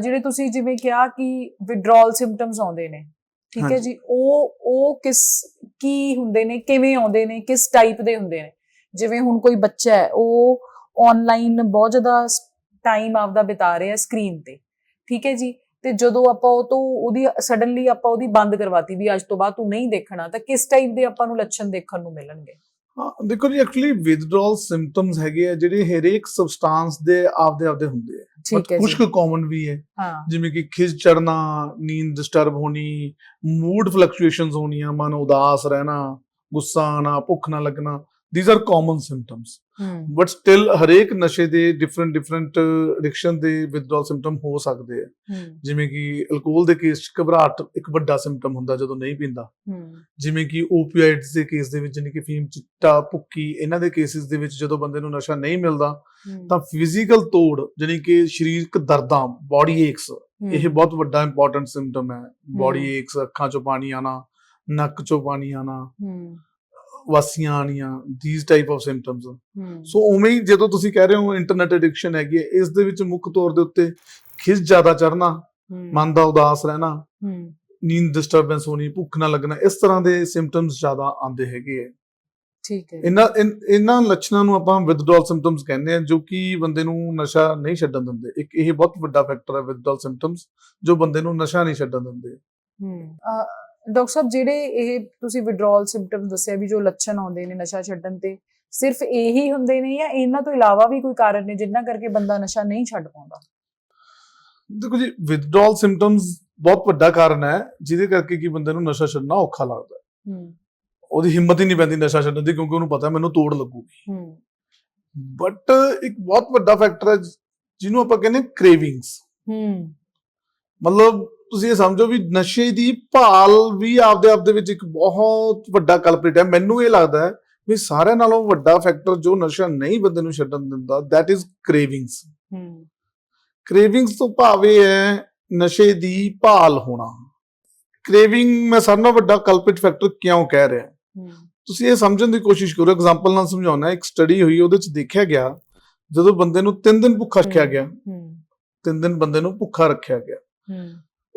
ਜਿਹੜੇ ਤੁਸੀਂ ਜਿਵੇਂ ਕਿਹਾ ਕਿ ਵਿਡਰਾਲ ਸਿੰਪਟਮਸ ਆਉਂਦੇ ਨੇ ਠੀਕ ਹੈ। ਜੀ? ਉਹ ਉਹ ਕਿਸ ਕੀ ਹੁੰਦੇ ਨੇ ਕਿਵੇਂ ਆਉਂਦੇ ਨੇ ਕਿਸ ਟਾਈਪ ਦੇ ਹੁੰਦੇ ਨੇ? ਜਿਵੇਂ ਹੁਣ ਕੋਈ ਬੱਚਾ ਹੈ ਉਹ ਆਨਲਾਈਨ ਬਹੁਤ ਜ਼ਿਆਦਾ ਟਾਈਮ ਆਪਦਾ ਬਿਤਾ ਰਿਹਾ ਸਕਰੀਨ ਤੇ ਠੀਕ ਹੈ ਜੀ? ਤੇ ਜਦੋਂ ਆਪਾਂ ਉਹ ਤੋਂ ਉਹਦੀ ਸਡਨਲੀ ਆਪਾਂ ਉਹਦੀ ਬੰਦ ਕਰਵਾਤੀ ਵੀ ਅੱਜ ਤੋਂ ਬਾਅਦ ਤੂੰ ਨਹੀਂ ਦੇਖਣਾ ਤਾਂ ਕਿਸ ਟਾਈਪ ਦੇ ਆਪਾਂ ਨੂੰ ਲੱਛਣ ਦੇਖਣ ਨੂੰ ਮਿਲਣਗੇ? ਹਾਂ ਦੇਖੋ ਜੀ ਐਕਚੁਅਲੀ ਵਿਦਡਰਾਲ ਸਿੰਪਟਮਸ ਹੈਗੇ ਆ ਜਿਹੜੇ ਹਰੇਕ ਸਬਸਟੈਂਸ ਦੇ ਆਪਦੇ ਆਪਦੇ ਹੁੰਦੇ ਆ। ਠੀਕ ਹੈ ਕੁਝ ਕੁ ਕਾਮਨ ਵੀ ਹੈ। ਜਿਵੇਂ ਕਿ ਖਿਜ ਚੜਨਾ ਨੀਂਦ ਡਿਸਟਰਬ ਹੋਣੀ ਮੂਡ ਫਲਕਚੁਏਸ਼ਨਸ ਹੋਣੀਆਂ ਮਨ ਉਦਾਸ ਰਹਿਣਾ ਗੁੱਸਾ ਆਣਾ ਭੁੱਖ ਨਾ ਲੱਗਣਾ these are common symptoms but still ਹਰੇਕ ਨਸ਼ੇ ਦੇ ਡਿਫਰੈਂਟ ਡਿਫਰੈਂਟ ਐਡਿਕਸ਼ਨ ਦੇ ਵਿਦਡਰਾਲ ਸਿੰਪਟਮ ਹੋ ਸਕਦੇ ਆ। ਜਿਵੇਂ ਕਿ ਅਲਕੋਹਲ ਦੇ ਕੇਸ 'ਚ ਘਬਰਾਹਟ ਇੱਕ ਵੱਡਾ ਸਿੰਪਟਮ ਹੁੰਦਾ ਜਦੋਂ ਨਹੀਂ ਪੀਂਦਾ। ਜਿਵੇਂ ਕਿ ਓਪੀਆਇਡਸ ਦੇ ਕੇਸ ਦੇ ਵਿੱਚ ਜਾਨੀ ਕਿ ਫੀਮ ਚਿੱਟਾ ਭੁੱਕੀ ਇਹਨਾਂ ਦੇ ਕੇਸਿਸ ਦੇ ਵਿੱਚ ਜਦੋਂ ਬੰਦੇ ਨੂੰ ਨਸ਼ਾ ਨਹੀਂ ਮਿਲਦਾ ਤਾਂ ਫਿਜ਼ੀਕਲ ਤੋੜ ਜਾਨੀ ਕਿ ਸਰੀਰਕ ਦਰਦਾਂ ਬਾਡੀ ਏਕਸ ਇਹ ਬਹੁਤ ਵੱਡਾ ਇੰਪੋਰਟੈਂਟ ਸਿੰਪਟਮ ਹੈ। ਬਾਡੀ ਏਕਸ ਅੱਖਾਂ ਚੋਂ ਪਾਣੀ ਆਣਾ ਨੱਕ ਚੋਂ ਪਾਣੀ ਆਣਾ ਵਾਸੀਆਂ ਆਣੀਆਂ these type of symptoms so ਉਵੇਂ ਹੀ ਜਦੋਂ ਤੁਸੀਂ ਕਹਿ ਰਹੇ ਹੋ ਇੰਟਰਨੈਟ ਐਡਿਕਸ਼ਨ ਹੈਗੀ ਹੈ ਇਸ ਦੇ ਵਿੱਚ ਮੁੱਖ ਤੌਰ ਦੇ ਉੱਤੇ ਖਿਜ ਜ਼ਿਆਦਾ ਚੜਨਾ ਮਨ ਦਾ ਉਦਾਸ ਰਹਿਣਾ ਨੀਂਦ ਡਿਸਟਰਬੈਂਸ ਹੋਣੀ ਭੁੱਖ ਨਾ ਲੱਗਣਾ ਇਸ ਤਰ੍ਹਾਂ ਦੇ ਸਿੰਪਟਮਸ ਜ਼ਿਆਦਾ ਆਉਂਦੇ ਹੈਗੇ ਹੈ। ਠੀਕ ਹੈ। ਇਹਨਾਂ ਇਹਨਾਂ ਲੱਛਣਾਂ ਨੂੰ ਆਪਾਂ ਵਿਦਡਰਾਲ ਸਿੰਪਟਮਸ ਕਹਿੰਦੇ ਆ ਜੋ ਕਿ ਬੰਦੇ ਨੂੰ ਨਸ਼ਾ ਨਹੀਂ ਛੱਡਣ ਦਿੰਦੇ। ਇੱਕ ਇਹ ਬਹੁਤ ਵੱਡਾ ਫੈਕਟਰ ਹੈ ਵਿਦਡਰਾਲ ਸਿੰਪਟਮਸ ਜੋ ਬੰਦੇ ਨੂੰ ਨਸ਼ਾ ਨਹੀਂ ਛੱਡਣ ਦਿੰਦੇ। ਹਮ ਡਾਕਟਰ ਸਾਹਿਬ ਜਿਹੜੇ ਇਹ ਤੁਸੀਂ ਵਿਡਰਾਲ ਸਿੰਪਟਮ ਦੱਸਿਆ ਵੀ ਜੋ ਲੱਛਣ ਆਉਂਦੇ ਨੇ ਨਸ਼ਾ ਛੱਡਣ ਤੇ ਸਿਰਫ ਇਹੀ ਹੁੰਦੇ ਨੇ ਜਾਂ ਇਹਨਾਂ ਤੋਂ ਇਲਾਵਾ ਵੀ ਕੋਈ ਕਾਰਨ ਨੇ ਜਿਨ੍ਹਾਂ ਕਰਕੇ ਬੰਦਾ ਨਸ਼ਾ ਨਹੀਂ ਛੱਡ ਪਾਉਂਦਾ? ਦੇਖੋ ਜੀ ਵਿਦਡਰਾਲ ਸਿੰਪਟਮਸ ਬਹੁਤ ਵੱਡਾ ਕਾਰਨ ਹੈ ਜਿਹਦੇ ਕਰਕੇ ਕਿ ਬੰਦੇ ਨੂੰ ਨਸ਼ਾ ਛੱਡਣਾ ਔਖਾ ਲੱਗਦਾ ਹੈ। ਉਹਦੀ ਹਿੰਮਤ ਹੀ ਨਹੀਂ ਪੈਂਦੀ ਨਸ਼ਾ ਛੱਡਣ ਦੀ ਕਿਉਂਕਿ ਉਹਨੂੰ ਪਤਾ ਹੈ ਮੈਨੂੰ ਤੋੜ ਲੱਗੂਗੀ। ਹਮ ਬਟ ਇੱਕ ਬਹੁਤ ਵੱਡਾ ਫੈਕਟਰ ਹੈ ਜਿਹਨੂੰ ਆਪਾਂ ਕਹਿੰਦੇ ਕ੍ਰੇਵਿੰਗਸ ਹਮ ਮਤਲਬ ਤੁਸੀਂ ਇਹ ਸਮਝੋ ਵੀ ਨਸ਼ੇ ਦੀ ਭਾਲ ਵੀ ਆਪਦੇ ਆਪ ਦੇ ਵਿੱਚ ਇੱਕ ਬਹੁਤ ਵੱਡਾ ਕਲਪ੍ਰਿਟ ਹੈ। ਮੈਨੂੰ ਇਹ ਲੱਗਦਾ ਹੈ ਵੀ ਸਾਰਿਆਂ ਨਾਲੋਂ ਵੱਡਾ ਫੈਕਟਰ ਜੋ ਨਸ਼ਾ ਨਹੀਂ ਬੰਦੇ ਨੂੰ ਛੱਡਣ ਦਿੰਦਾ that is cravings hmm cravings ਤੋਂ ਭਾਵ ਇਹ ਹੈ ਨਸ਼ੇ ਦੀ ਭਾਲ ਹੋਣਾ। craving ਮੈਂ ਸਾਰਿਆਂ ਨਾਲੋਂ ਵੱਡਾ ਕਲਪ੍ਰਿਟ ਫੈਕਟਰ ਕਿਉਂ ਕਹਿ ਰਿਹਾ? ਤੁਸੀਂ ਇਹ ਸਮਝਣ ਦੀ ਕੋਸ਼ਿਸ਼ ਕਰੋ ਐਗਜ਼ਾਮਪਲ ਨਾਲ ਸਮਝਾਉਣਾ ਇੱਕ ਸਟੱਡੀ ਹੋਈ ਉਹਦੇ ਵਿੱਚ ਦੇਖਿਆ ਗਿਆ ਜਦੋਂ ਬੰਦੇ ਨੂੰ 3 ਦਿਨ ਭੁੱਖਾ ਰੱਖਿਆ ਗਿਆ। ਹਮ 3 ਦਿਨ ਬੰਦੇ ਨੂੰ ਭੁੱਖਾ ਰੱਖਿਆ ਗਿਆ।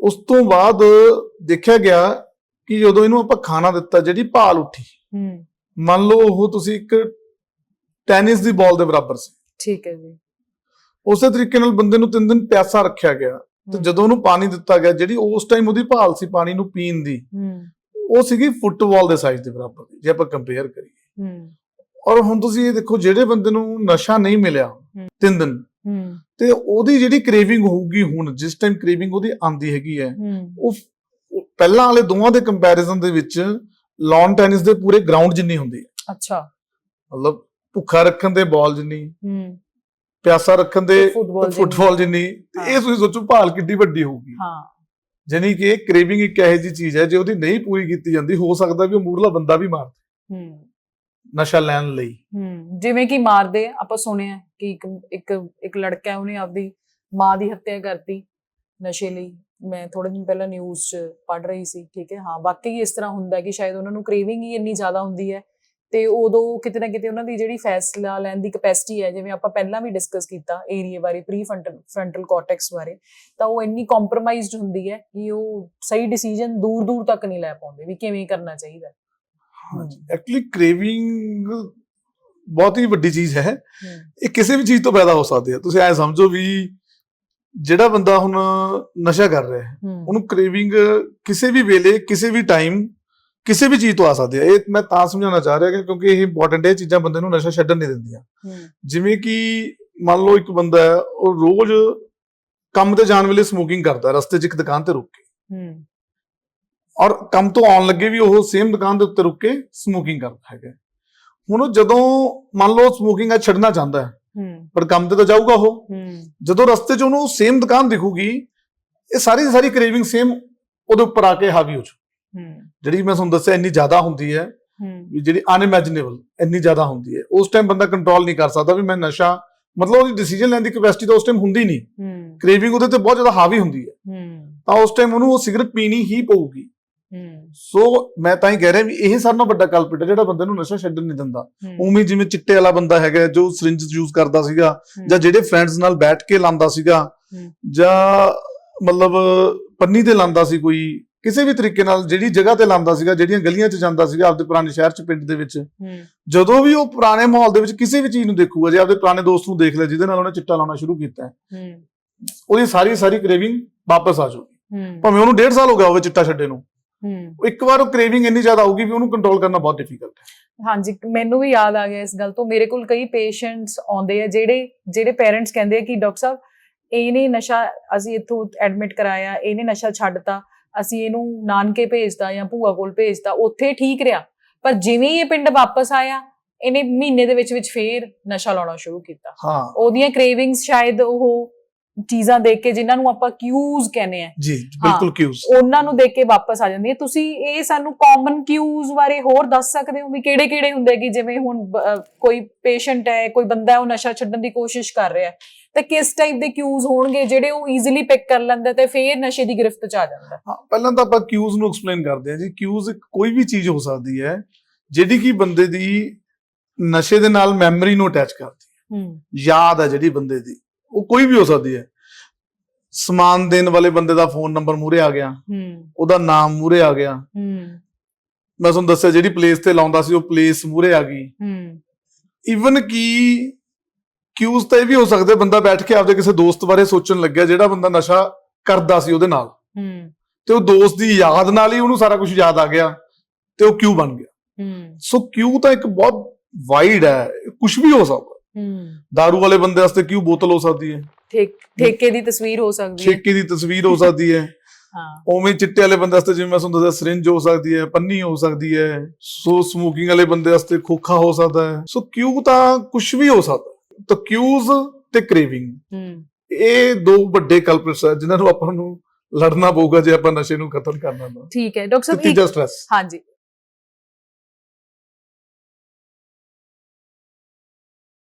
ਉਸ ਤੋਂ ਬਾਅਦ ਦੇਖਿਆ ਗਿਆ ਕਿ ਜਦੋਂ ਇਹਨੂੰ ਆਪਾਂ ਖਾਣਾ ਦਿੱਤਾ ਜਿਹੜੀ ਭਾਲ ਉੱਠੀ। ਹਮ ਮੰਨ ਲਓ ਉਹ ਤੁਸੀਂ ਇੱਕ ਟੈਨਿਸ ਦੀ ਬਾਲ ਦੇ ਬਰਾਬਰ ਸੀ। ਠੀਕ ਹੈ ਜੀ। ਉਸੇ ਤਰੀਕੇ ਨਾਲ ਬੰਦੇ ਨੂੰ ਤਿੰਨ ਦਿਨ ਪਿਆਸਾ ਰੱਖਿਆ ਗਿਆ। ਤੇ ਜਦੋਂ ਉਹਨੂੰ ਪਾਣੀ ਦਿੱਤਾ ਗਿਆ ਜਿਹੜੀ ਉਸ ਟਾਈਮ ਉਹਦੀ ਭਾਲ ਸੀ ਪਾਣੀ ਨੂੰ ਪੀਣ ਦੀ ਉਹ ਸੀਗੀ ਫੁੱਟਬਾਲ ਦੇ ਸਾਈਜ਼ ਦੇ ਬਰਾਬਰ। ਦੀ, ਜੇ ਆਪਾਂ ਕੰਪੇਅਰ ਕਰੀਏ। ਔਰ ਹੁਣ ਤੁਸੀਂ ਇਹ ਦੇਖੋ ਜਿਹੜੇ ਬੰਦੇ ਨੂੰ ਨਸ਼ਾ ਨਹੀਂ ਮਿਲਿਆ ਤਿੰਨ ਦਿਨ ਤੇ ਉਹਦੀ ਜਿਹੜੀ ਕ੍ਰੇਵਿੰਗ ਹੋਊਗੀ ਹੁਣ ਜਿਸ ਟਾਈਮ ਕ੍ਰੇਵਿੰਗ ਉਹਦੀ ਆਂਦੀ ਹੈਗੀ ਹੈ ਉਹ ਪਹਿਲਾਂ ਵਾਲੇ ਦੋਵਾਂ ਦੇ ਕੰਪੈਰੀਜ਼ਨ ਦੇ ਵਿੱਚ ਲਾਨ ਟੈਨਿਸ ਦੇ ਪੂਰੇ ਗਰਾਊਂਡ ਜਿੰਨੀ ਹੁੰਦੀ ਹੈ। ਅੱਛਾ। ਮਤਲਬ ਭੁੱਖਾ ਰੱਖਣ ਦੇ ਬਾਲ ਜਿੰਨੀ ਹਮ ਪਿਆਸਾ ਰੱਖਣ ਦੇ ਫੁੱਟਬਾਲ ਜਿੰਨੀ। ਹਾਂ। ਇਹ ਤੁਸੀਂ ਸੋਚੋ ਭਾਲ ਕਿੱਡੀ ਵੱਡੀ ਹੋਊਗੀ। ਹਾਂ। ਜਾਨੀ ਕਿ ਕ੍ਰੇਵਿੰਗ ਇੱਕ ਇਹੋ ਜਿਹੀ ਚੀਜ਼ ਹੈ ਜੇ ਉਹਦੀ ਨਹੀਂ ਪੂਰੀ ਕੀਤੀ ਜਾਂਦੀ ਹੋ ਸਕਦਾ ਵੀ ਉਹ ਮੂਰਲਾ ਬੰਦਾ ਵੀ ਮਾਰ ਦੇ ਹਮ ਨਸ਼ਾ ਲੈਣ ਲਈ। ਹਮ ਜਿਵੇਂ ਕਿ ਮਾਰਦੇ ਆ, ਆਪਾਂ ਸੁਣਿਆ ਕਿ ਇੱਕ ਇੱਕ ਇੱਕ ਲੜਕਾ ਉਹਨੇ ਆਪਦੀ ਮਾਂ ਦੀ ਹੱਤਿਆ ਕਰਤੀ ਨਸ਼ੇ ਲਈ। ਮੈਂ ਥੋੜੇ ਦਿਨ ਪਹਿਲਾਂ ਨਿਊਜ਼ 'ਚ ਪੜ ਰਹੀ ਸੀ ਠੀਕ ਹੈ ਹਾਂ ਵਾਕਈ ਇਸ ਤਰ੍ਹਾਂ ਹੁੰਦਾ ਕਿ ਸ਼ਾਇਦ ਉਹਨਾਂ ਨੂੰ ਕ੍ਰੇਵਿੰਗ ਹੀ ਇੰਨੀ ਜ਼ਿਆਦਾ ਹੁੰਦੀ ਹੈ ਤੇ ਉਦੋਂ ਕਿਤੇ ਨਾ ਕਿਤੇ ਉਹਨਾਂ ਦੀ ਜਿਹੜੀ ਫੈਸਲਾ ਲੈਣ ਦੀ ਕਪੈਸਿਟੀ ਹੈ ਜਿਵੇਂ ਆਪਾਂ ਪਹਿਲਾਂ ਵੀ ਡਿਸਕਸ ਕੀਤਾ ਏਰੀਆ ਬਾਰੇ ਪ੍ਰੀ ਫਰੰਟਲ ਕਾਰਟੈਕਸ ਬਾਰੇ ਤਾਂ ਉਹ ਇੰਨੀ ਕੰਪਰੋਮਾਈਜ਼ਡ ਹੁੰਦੀ ਹੈ ਕਿ ਉਹ ਸਹੀ ਡਿਸੀਜਨ ਦੂਰ ਦੂਰ ਤੱਕ ਨਹੀਂ ਲੈ ਪਾਉਂਦੇ ਵੀ ਕਿਵੇਂ ਕਰਨਾ ਚਾਹੀਦਾ। ਐਕਚੁਅਲੀ ਕ੍ਰੇਵਿੰਗ ਬਹੁਤ ਹੀ ਵੱਡੀ ਚੀਜ਼ ਹੈ। ਇਹ ਕਿਸੇ ਵੀ ਚੀਜ਼ ਤੋਂ ਪੈਦਾ ਹੋ ਸਕਦੀ ਹੈ। ਤੁਸੀਂ ਐ ਸਮਝੋ ਵੀ ਜਿਹੜਾ ਬੰਦਾ ਹੁਣ ਨਸ਼ਾ ਕਰ ਰਿਹਾ ਹੈ ਉਹਨੂੰ ਕ੍ਰੇਵਿੰਗ ਕਿਸੇ ਵੀ ਵੇਲੇ ਕਿਸੇ ਵੀ ਟਾਈਮ ਕਿਸੇ ਵੀ ਚੀਜ਼ ਤੋਂ ਆ ਸਕਦੀ ਹੈ। ਇਹ ਮੈਂ ਤਾਂ ਸਮਝਾਉਣਾ ਚਾਹ ਰਿਹਾ ਕਿ ਕਿਉਂਕਿ ਇਹ ਇੰਪੋਰਟੈਂਟ ਹੈ ਚੀਜ਼ਾਂ ਬੰਦੇ ਨੂੰ ਨਸ਼ਾ ਛੱਡਣ ਨਹੀਂ ਦਿੰਦੀਆਂ। ਜਿਵੇਂ ਕਿ ਮੰਨ ਲਓ ਇੱਕ ਬੰਦਾ ਹੈ ਉਹ ਰੋਜ਼ ਕੰਮ ਤੇ ਜਾਣ ਵੇਲੇ ਸਮੋਕਿੰਗ ਕਰਦਾ ਰਸਤੇ 'ਚ ਇੱਕ ਦੁਕਾਨ ਤੇ ਰੁਕ ਕੇ। ਔਰ ਕੰਮ ਤੋਂ ਆਉਣ ਲੱਗੇ ਵੀ ਉਹ ਸੇਮ ਦੁਕਾਨ ਦੇ ਉੱਤੇ ਰੁਕ ਕੇ ਸਮੋਕਿੰਗ ਕਰਦਾ ਹੈਗਾ। ਹੁਣ ਉਹ ਜਦੋਂ ਮੰਨ ਲਓ ਸਮੋਕਿੰਗ ਆ ਛੱਡਣਾ ਚਾਹੁੰਦਾ ਹੈ ਪਰ ਕੰਮ ਤੇ ਤਾਂ ਜਾਊਗਾ ਉਹ। ਜਦੋਂ ਰਸਤੇ 'ਚ ਉਹਨੂੰ ਸੇਮ ਦੁਕਾਨ ਦਿਖੂਗੀ ਇਹ ਸਾਰੀ ਦੀ ਸਾਰੀ ਕ੍ਰੇਵਿੰਗ ਸੇਮ ਉਹਦੇ ਉੱਪਰ ਆ ਕੇ ਹਾਵੀ ਹੋ ਹਮ, ਜਿਹੜੀ ਮੈਂ ਤੁਹਾਨੂੰ ਦੱਸਿਆ ਇੰਨੀ ਜ਼ਿਆਦਾ ਹੁੰਦੀ ਹੈ ਜਿਹੜੀ ਅਨਇਮੈਜਿਨੇਬਲ ਇੰਨੀ ਜ਼ਿਆਦਾ ਹੁੰਦੀ ਹੈ ਉਸ ਟਾਈਮ ਬੰਦਾ ਕੰਟਰੋਲ ਨਹੀਂ ਕਰ ਸਕਦਾ ਵੀ ਮੈਂ ਨਸ਼ਾ ਮਤਲਬ ਉਹਦੀ ਡਿਸੀਜਨ ਲੈਣ ਦੀ ਕੈਪੈਸਿਟੀ ਤਾਂ ਉਸ ਟਾਈਮ ਹੁੰਦੀ ਨਹੀਂ। ਕ੍ਰੇਵਿੰਗ ਉਹਦੇ ਤੇ ਬਹੁਤ ਜ਼ਿਆਦਾ ਹਾਵੀ ਹੁੰਦੀ ਹੈ। ਤਾਂ ਉਸ ਟਾਈਮ ਉਹਨੂੰ ਉਹ ਸਿਗਰਟ ਪੀਣੀ ਹੀ ਪਊਗੀ। ਸੋ ਮੈਂ ਤਾਂ ਹੀ ਕਹਿ ਰਿਹਾ ਵੀ ਇਹ ਸਾਰਿਆਂ ਨਾਲੋਂ ਵੱਡਾ ਕਲਪਿਟ ਹੈ ਜਿਹੜਾ ਬੰਦੇ ਨੂੰ ਨਸ਼ਾ ਛੱਡਣ ਨਹੀਂ ਦਿੰਦਾ। ਉਵੇਂ ਜਿਵੇਂ ਚਿੱਟੇ ਵਾਲਾ ਬੰਦਾ ਹੈਗਾ ਜੋ ਸਿਰਿੰਜ ਯੂਜ਼ ਕਰਦਾ ਸੀਗਾ ਜਾਂ ਜਿਹੜੇ ਫਰੈਂਡਸ ਨਾਲ ਬੈਠ ਕੇ ਲਾਂਦਾ ਸੀਗਾ। ਜਾਂ ਮਤਲਬ ਪੰਨੀ ਤੇ ਲਾਂਦਾ ਸੀ ਕੋਈ ਕਿਸੇ ਵੀ ਤਰੀਕੇ ਨਾਲ ਜਿਹੜੀ ਜਗ੍ਹਾ ਤੇ ਲਾਂਦਾ ਸੀਗਾ ਜਿਹੜੀਆਂ ਗਲੀਆਂ 'ਚ ਜਾਂਦਾ ਸੀਗਾ ਆਪਦੇ ਪੁਰਾਣੇ ਸ਼ਹਿਰ 'ਚ ਪਿੰਡ ਦੇ ਵਿੱਚ ਜਦੋਂ ਵੀ ਉਹ ਪੁਰਾਣੇ ਮਾਹੌਲ ਦੇ ਵਿੱਚ ਕਿਸੇ ਵੀ ਚੀਜ਼ ਨੂੰ ਦੇਖੂਗਾ ਜੇ ਆਪਦੇ ਪੁਰਾਣੇ ਦੋਸਤ ਨੂੰ ਦੇਖ ਲਿਆ ਜਿਹਦੇ ਨਾਲ ਉਹਨੇ ਚਿੱਟਾ ਲਾਉਣਾ ਸ਼ੁਰੂ ਕੀਤਾ ਹੈ, ਉਹਦੀ ਸਾਰੀ ਸਾਰੀ ਕ੍ਰੇਵਿੰਗ ਵਾਪਸ ਆ ਜਾਊਗੀ। ਭਾਵੇਂ ਉਹਨੂੰ 1.5 ਸਾਲ ਹੋ ਗਿਆ ਹੋਵੇ ਚਿੱਟਾ ਛੱਡੇ ਨੂੰ। ਹੂੰ। ਇੱਕ ਵਾਰ ਉਹ ਕ੍ਰੇਵਿੰਗ ਇੰਨੀ ਜ਼ਿਆਦਾ ਆਊਗੀ ਵੀ ਉਹਨੂੰ ਕੰਟਰੋਲ ਕਰਨਾ ਬਹੁਤ ਡਿਫਿਕਲਟ ਹੈ। ਹਾਂਜੀ ਮੈਨੂੰ ਵੀ ਯਾਦ ਆ ਗਿਆ ਇਸ ਗੱਲ ਤੋਂ। ਮੇਰੇ ਕੋਲ ਕਈ ਪੇਸ਼ੈਂਟਸ ਆਉਂਦੇ ਆ ਜਿਹੜੇ ਜਿਹੜੇ ਪੇਰੈਂਟਸ ਕਹਿੰਦੇ ਆ ਕਿ ਡਾਕਟਰ ਸਾਹਿਬ ਇਹਨੇ ਨਸ਼ਾ ਅਸੀਂ ਇੱਥੋਂ ਐਡਮਿਟ ਕਰਾਇਆ ਇਹਨੇ ਨਸ਼ਾ ਛੱਡਤਾ ਅਸੀਂ ਇਹਨੂੰ ਨਾਨਕੇ ਭੇਜਦਾ ਜਾਂ ਭੂਆ ਕੋਲ ਭੇਜਦਾ ਉੱਥੇ ਠੀਕ ਰਿਹਾ। ਪਰ ਜਿਵੇਂ ਇਹ ਪਿੰਡ ਵਾਪਸ ਆਇਆ ਇਹਨੇ ਮਹੀਨੇ ਦੇ ਵਿੱਚ ਵਿੱਚ ਫੇਰ ਨਸ਼ਾ ਲਾਉਣਾ ਸ਼ੁਰੂ ਕੀਤਾ। ਹਾਂ। ਉਹਦੀਆਂ ਕ੍ਰੇਵਿੰਗਸ ਸ਼ਾਇਦ ਉਹ ਚੀਜ਼ਾਂ ਦੇਖ ਕੇ ਜਿਨ੍ਹਾਂ ਨੂੰ ਆਪਾਂ ਕਿਊਜ਼ ਕਹਿੰਦੇ ਆ। ਜੀ ਬਿਲਕੁਲ ਕਿਊਜ਼ ਉਹਨਾਂ ਨੂੰ ਦੇਖ ਕੇ ਵਾਪਸ ਆ ਜਾਂਦੀ ਹੈ। ਤੁਸੀਂ ਇਹ ਸਾਨੂੰ ਕਾਮਨ ਕਿਊਜ਼ ਬਾਰੇ ਹੋਰ ਦੱਸ ਸਕਦੇ ਹੋ ਵੀ ਕਿਹੜੇ ਕਿਹੜੇ ਹੁੰਦੇ ਕਿ ਜਿਵੇਂ ਹੁਣ ਕੋਈ ਪੇਸ਼ੈਂਟ ਹੈ ਕੋਈ ਬੰਦਾ ਹੈ ਉਹ ਨਸ਼ਾ ਛੱਡਣ ਦੀ ਕੋਸ਼ਿਸ਼ ਕਰ ਰਿਹਾ ਹੈ। ਤਾਂ ਕਿਸ ਟਾਈਪ ਦੇ ਕਿਊਜ਼ ਹੋਣਗੇ ਜਿਹੜੇ ਉਹ ਈਜ਼ੀਲੀ ਪਿਕ ਕਰ ਲੈਂਦਾ ਤੇ ਫੇਰ ਨਸ਼ੇ ਦੀ ਗ੍ਰਿਫਤ ਚ ਆ ਜਾਂਦਾ ਹਾਂ। ਪਹਿਲਾਂ ਤਾਂ ਆਪਾਂ ਕਿਊਜ਼ ਨੂੰ ਐਕਸਪਲੇਨ ਕਰਦੇ ਹਾਂ ਜੀ। ਕਿਊਜ਼ ਕੋਈ ਵੀ ਚੀਜ਼ ਹੋ ਸਕਦੀ ਹੈ ਜਿਹੜੀ ਕਿ ਬੰਦੇ ਦੀ ਨਸ਼ੇ ਦੇ ਨਾਲ ਮੈਮਰੀ ਨੂੰ ਅਟੈਚ ਕਰਦੀ ਹੈ। ਹੂੰ। ਯਾਦ ਹੈ ਜਿਹੜੀ ਬੰਦੇ ਦੀ। ਉਹ ਕੋਈ ਵੀ ਹੋ ਸਕਦੀ ਹੈ। ਸਮਾਨ ਦੇਣ ਵਾਲੇ ਬੰਦੇ ਦਾ ਫੋਨ ਨੰਬਰ ਮੂਰੇ ਆ ਗਿਆ। ਹੂੰ। ਉਹਦਾ ਨਾਮ ਮੂਰੇ ਆ ਗਿਆ। ਹੂੰ। ਮੈਂ ਤੁਹਾਨੂੰ ਦੱਸਿਆ ਜਿਹੜੀ ਪਲੇਸ ਤੇ ਲਾਉਂਦਾ ਸੀ ਉਹ ਪਲੇਸ ਮੂਰੇ ਆ ਗਈ। ਹੂੰ। ਇਵਨ ਕੀ ਕਿਊਜ਼ ਤਾਂ ਵੀ ਹੋ ਸਕਦੇ ਬੰਦਾ ਬੈਠ ਕੇ ਆਪਦੇ ਕਿਸੇ ਦੋਸਤ ਬਾਰੇ ਸੋਚਣ ਲੱਗਿਆ ਜਿਹੜਾ ਬੰਦਾ ਨਸ਼ਾ ਕਰਦਾ ਸੀ ਉਹਦੇ ਨਾਲ। ਹੂੰ। ਤੇ ਉਹ ਦੋਸਤ ਦੀ ਯਾਦ ਨਾਲ ਹੀ ਉਹਨੂੰ ਸਾਰਾ ਕੁਝ ਯਾਦ ਆ ਗਿਆ ਤੇ ਉਹ ਕਿਊ ਬਣ ਗਿਆ। ਹੂੰ। ਸੋ ਕਿਊ ਤਾਂ ਇੱਕ ਬਹੁਤ ਵਾਈਡ ਹੈ। ਕੁਝ ਵੀ ਹੋ ਸਕਦਾ। दारू ਵਾਲੇ ਬੰਦੇ ਵਾਸਤੇ ਕਿਊ ਬੋਤਲ ਹੋ ਸਕਦੀ ਹੈ ਠੇਕ ਠੇਕੇ ਦੀ ਤਸਵੀਰ ਹੋ ਸਕਦੀ ਹੈ ਠੇਕੇ ਦੀ ਤਸਵੀਰ ਹੋ ਸਕਦੀ ਹੈ ਹਾਂ ਉਵੇਂ ਚਿੱਟੇ ਵਾਲੇ ਬੰਦੇ ਵਾਸਤੇ ਜਿਵੇਂ ਮੈਂ ਤੁਹਾਨੂੰ ਦੱਸਿਆ ਸਰਿੰਜ ਹੋ ਸਕਦੀ ਹੈ ਪੰਨੀ ਹੋ ਸਕਦੀ ਹੈ ਸੋ ਸਮੋਕਿੰਗ ਵਾਲੇ ਬੰਦੇ ਵਾਸਤੇ ਖੋਖਾ ਹੋ ਸਕਦਾ ਹੈ ਸੋ ਕਿਊ ਤਾਂ ਕੁਝ ਵੀ ਹੋ ਸਕਦਾ ਤਾਂ ਕਿਊਜ਼ ਤੇ ਕ੍ਰੇਵਿੰਗ ਹੂੰ ਇਹ ਦੋ ਵੱਡੇ ਕਲਪਰਸ ਹੈ ਜਿਨ੍ਹਾਂ ਨੂੰ ਆਪਾਂ ਨੂੰ ਲੜਨਾ ਪਊਗਾ ਜੇ ਆਪਾਂ ਨਸ਼ੇ ਨੂੰ ਖਤਮ ਕਰਨਾ ਤਾਂ ਠੀਕ ਹੈ ਡਾਕਟਰ ਸਾਹਿਬ ਤੀਜਾ ਸਟ੍ਰੈਸ ਹਾਂਜੀ